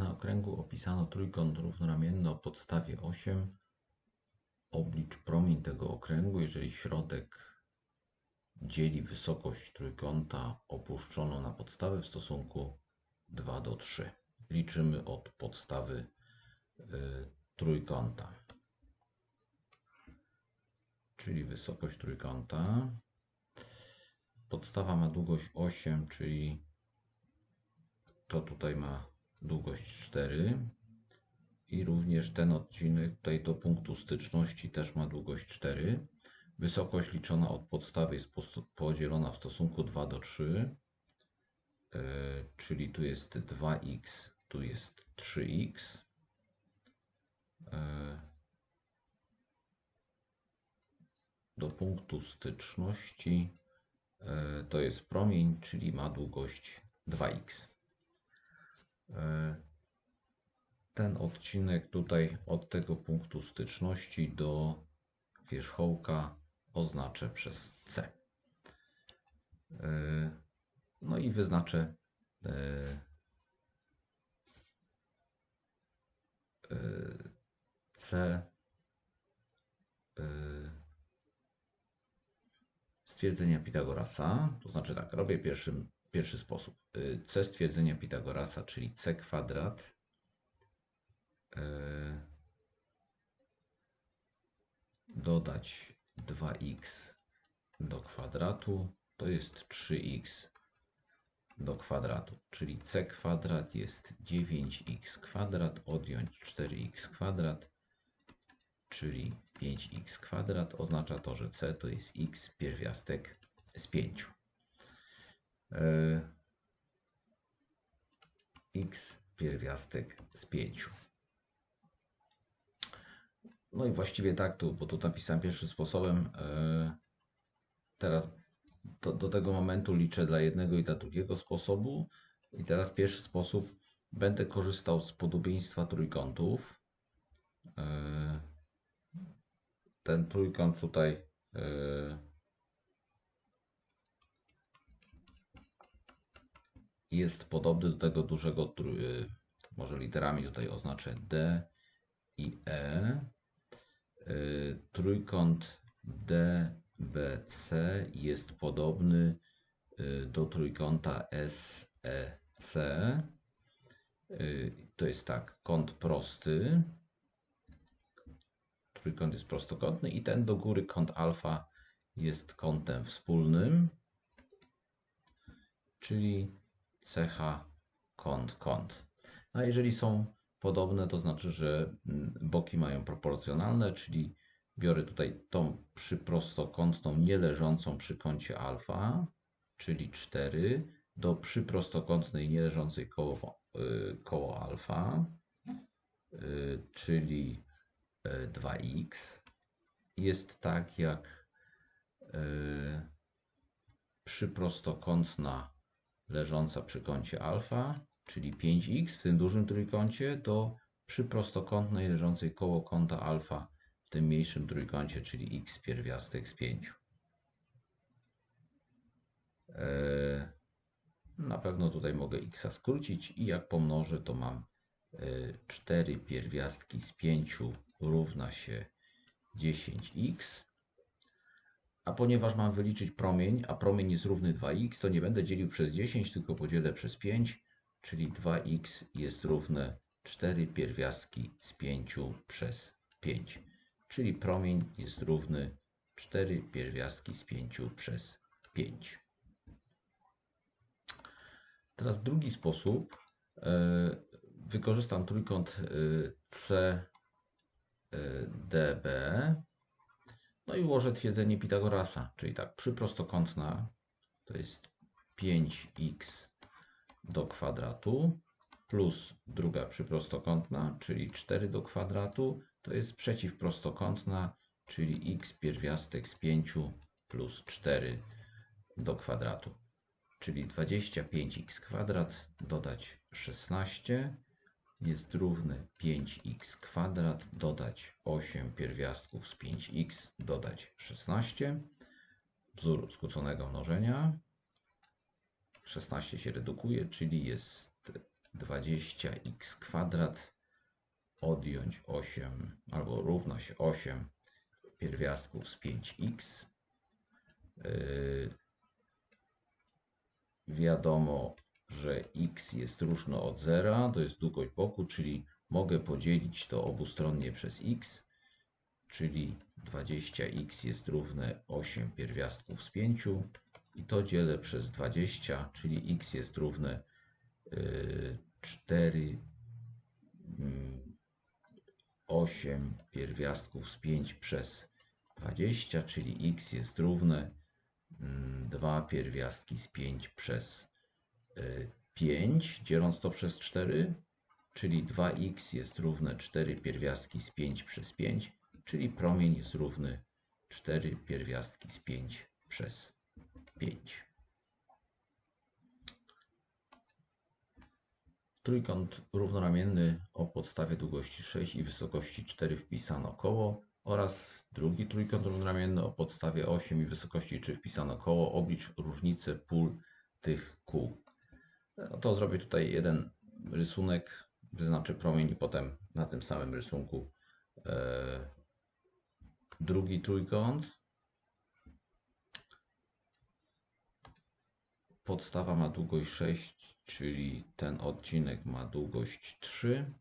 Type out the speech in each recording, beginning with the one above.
Na okręgu opisano trójkąt równoramienny o podstawie 8. Oblicz promień tego okręgu, jeżeli środek dzieli wysokość trójkąta opuszczoną na podstawę w stosunku 2 do 3. Liczymy od podstawy y, trójkąta. Czyli wysokość trójkąta. Podstawa ma długość 8, czyli to tutaj ma długość 4 i również ten odcinek tutaj do punktu styczności też ma długość 4. Wysokość liczona od podstawy jest podzielona w stosunku 2 do 3, yy, czyli tu jest 2x, tu jest 3x. Yy, do punktu styczności yy, to jest promień, czyli ma długość 2x. Ten odcinek tutaj od tego punktu styczności do wierzchołka oznaczę przez C. No i wyznaczę C stwierdzenia Pitagorasa. To znaczy tak, robię pierwszy, pierwszy sposób. C stwierdzenia Pitagorasa, czyli C kwadrat dodać 2x do kwadratu to jest 3x do kwadratu, czyli c kwadrat jest 9x kwadrat, odjąć 4x kwadrat, czyli 5x kwadrat. Oznacza to, że c to jest x pierwiastek z 5. E, x pierwiastek z 5. No i właściwie tak, tu, bo tu napisałem pierwszym sposobem. E, teraz do, do tego momentu liczę dla jednego i dla drugiego sposobu. I teraz pierwszy sposób będę korzystał z podobieństwa trójkątów. E, ten trójkąt tutaj jest podobny do tego dużego, może literami tutaj oznaczę D i E. Y, trójkąt DBC jest podobny y, do trójkąta SEC. Y, to jest tak, kąt prosty. Trójkąt jest prostokątny i ten do góry kąt alfa jest kątem wspólnym, czyli cecha kąt kąt. A jeżeli są podobne, to znaczy, że mm, boki mają proporcjonalne, czyli biorę tutaj tą przyprostokątną nieleżącą przy kącie alfa, czyli 4, do przyprostokątnej nieleżącej koło, y, koło alfa, y, czyli 2x. Y, Jest tak jak przyprostokątna leżąca przy kącie alfa, czyli 5x w tym dużym trójkącie, to przy prostokątnej leżącej koło kąta alfa w tym mniejszym trójkącie, czyli x pierwiastek z 5. Eee, na pewno tutaj mogę x skrócić i jak pomnożę, to mam 4 e, pierwiastki z 5 równa się 10x. A ponieważ mam wyliczyć promień, a promień jest równy 2x, to nie będę dzielił przez 10, tylko podzielę przez 5 czyli 2x jest równe 4 pierwiastki z 5 przez 5, czyli promień jest równy 4 pierwiastki z 5 przez 5. Teraz drugi sposób. E, wykorzystam trójkąt e, CDB. No i ułożę twierdzenie Pitagorasa, czyli tak, przyprostokątna to jest 5x do kwadratu plus druga przyprostokątna, czyli 4 do kwadratu, to jest przeciwprostokątna, czyli x pierwiastek z 5 plus 4 do kwadratu, czyli 25x kwadrat dodać 16 jest równy 5x kwadrat dodać 8 pierwiastków z 5x dodać 16. Wzór skróconego mnożenia 16 się redukuje, czyli jest 20x kwadrat odjąć 8 albo równa się 8 pierwiastków z 5x. Yy, wiadomo, że x jest różne od zera, to jest długość boku, czyli mogę podzielić to obustronnie przez x, czyli 20x jest równe 8 pierwiastków z 5 i to dzielę przez 20, czyli x jest równe 4 8 pierwiastków z 5 przez 20, czyli x jest równe 2 pierwiastki z 5 przez 5, dzieląc to przez 4, czyli 2x jest równe 4 pierwiastki z 5 przez 5, czyli promień jest równy 4 pierwiastki z 5 przez 5. Trójkąt równoramienny o podstawie długości 6 i wysokości 4 wpisano koło oraz drugi trójkąt równoramienny o podstawie 8 i wysokości 3 wpisano koło. Oblicz różnicę pól tych kół. No to zrobię tutaj jeden rysunek, wyznaczę promień i potem na tym samym rysunku e, drugi trójkąt. Podstawa ma długość 6, czyli ten odcinek ma długość 3.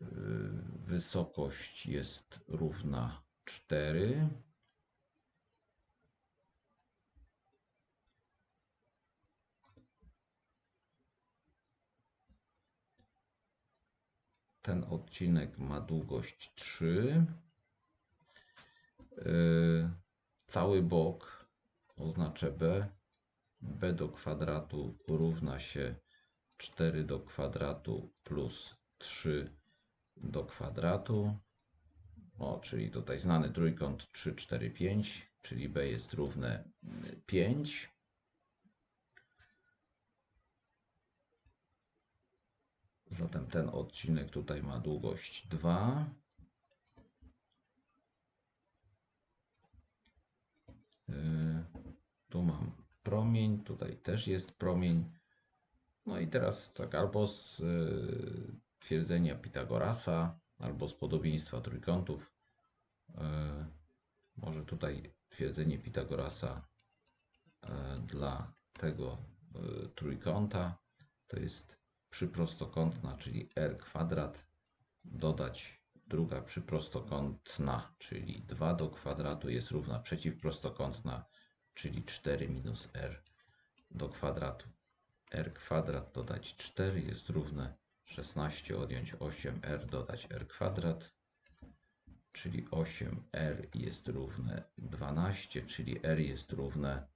Yy, wysokość jest równa 4. Ten odcinek ma długość 3. Yy, cały bok oznaczę B b do kwadratu równa się 4 do kwadratu plus 3 do kwadratu. O, czyli tutaj znany trójkąt 3, 4, 5, czyli b jest równe 5. Zatem ten odcinek tutaj ma długość 2. Yy, tu mam promień, tutaj też jest promień. No i teraz tak albo z y, twierdzenia Pitagorasa, albo z podobieństwa trójkątów. Y, może tutaj twierdzenie Pitagorasa y, dla tego trójkąta to jest przyprostokątna, czyli r kwadrat, dodać druga przyprostokątna, czyli 2 do kwadratu jest równa przeciwprostokątna, czyli 4 minus r do kwadratu. r kwadrat dodać 4 jest równe 16 odjąć 8r dodać r kwadrat, czyli 8r jest równe 12, czyli r jest równe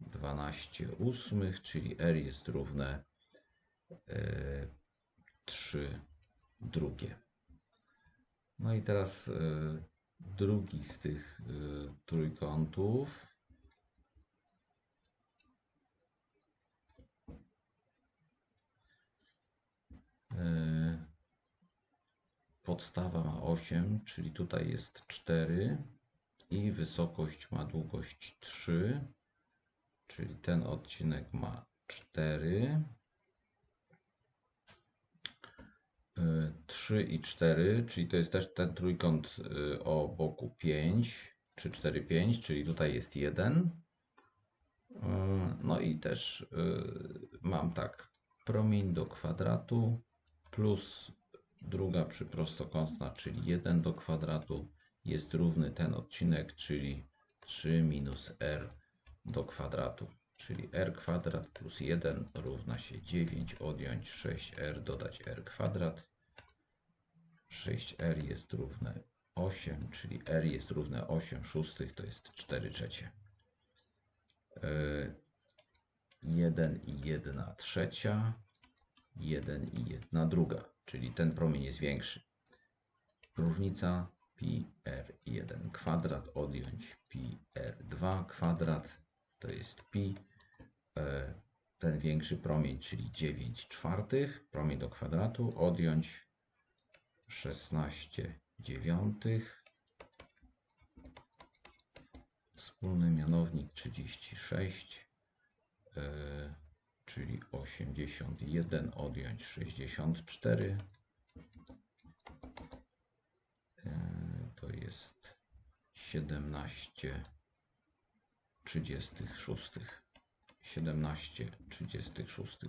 12 ósmych, czyli r jest równe 3 drugie. No i teraz e, drugi z tych e, trójkątów E, podstawa ma 8, czyli tutaj jest 4 i wysokość ma długość 3, czyli ten odcinek ma 4. 3 e, i 4, czyli to jest też ten trójkąt e, o boku 5, 3, 4, 5, czyli tutaj jest 1. No i też mam tak, promień do kwadratu plus druga przyprostokątna, czyli 1 do kwadratu jest równy ten odcinek, czyli 3 minus r do kwadratu, czyli r kwadrat plus 1 równa się 9, odjąć 6r, dodać r kwadrat. 6r jest równe 8, czyli r jest równe 8 szóstych, to jest 4 trzecie. 1 i 1 trzecia 1 i 1 druga, czyli ten promień jest większy. Różnica pi r1 kwadrat odjąć pi r2 kwadrat to jest pi. E, ten większy promień, czyli 9 czwartych, promień do kwadratu, odjąć 16 dziewiątych. Wspólny mianownik 36 czyli 81 odjąć 64. E, To jest 17 36. 17 36.